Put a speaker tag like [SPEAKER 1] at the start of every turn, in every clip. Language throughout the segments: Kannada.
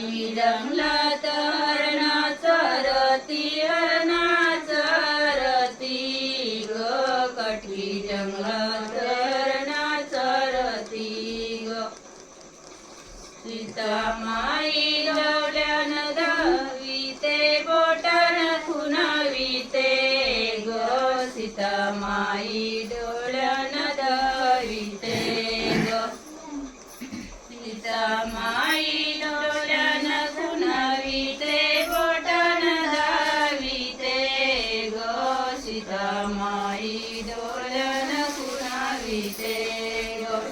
[SPEAKER 1] रती जंगलात हरणाच रती हरणाच ग. कठी जंगलात हरणाच रती ग. सीता माई लावल्यान दावी ते बोटान खुनावी ते ग. सीता माई પિતા માઈ દોલન કુણા વિશે દોલ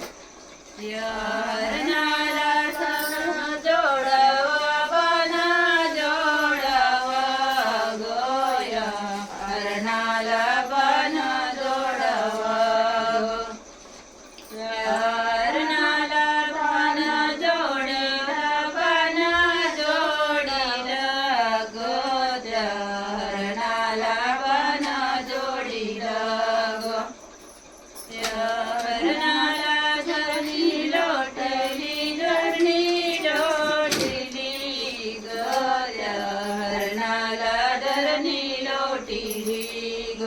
[SPEAKER 1] ನೀಲೋಟಿ ಹೀಗ.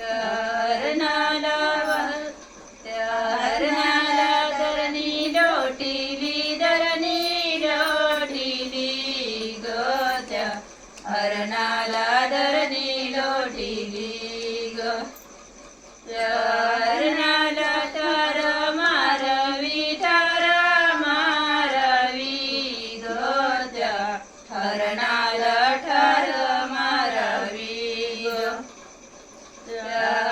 [SPEAKER 1] ಯಾರ ನಾಲಾವ ಯಾರ ನಾಲಾದರ ನೀಲೋಟಿ ಲೀದರ ನೀಲೋಟಿ ಲೀಗ ಹರ ನಾಲಾದರ ನೀಲೋಟಿ Yeah. yeah.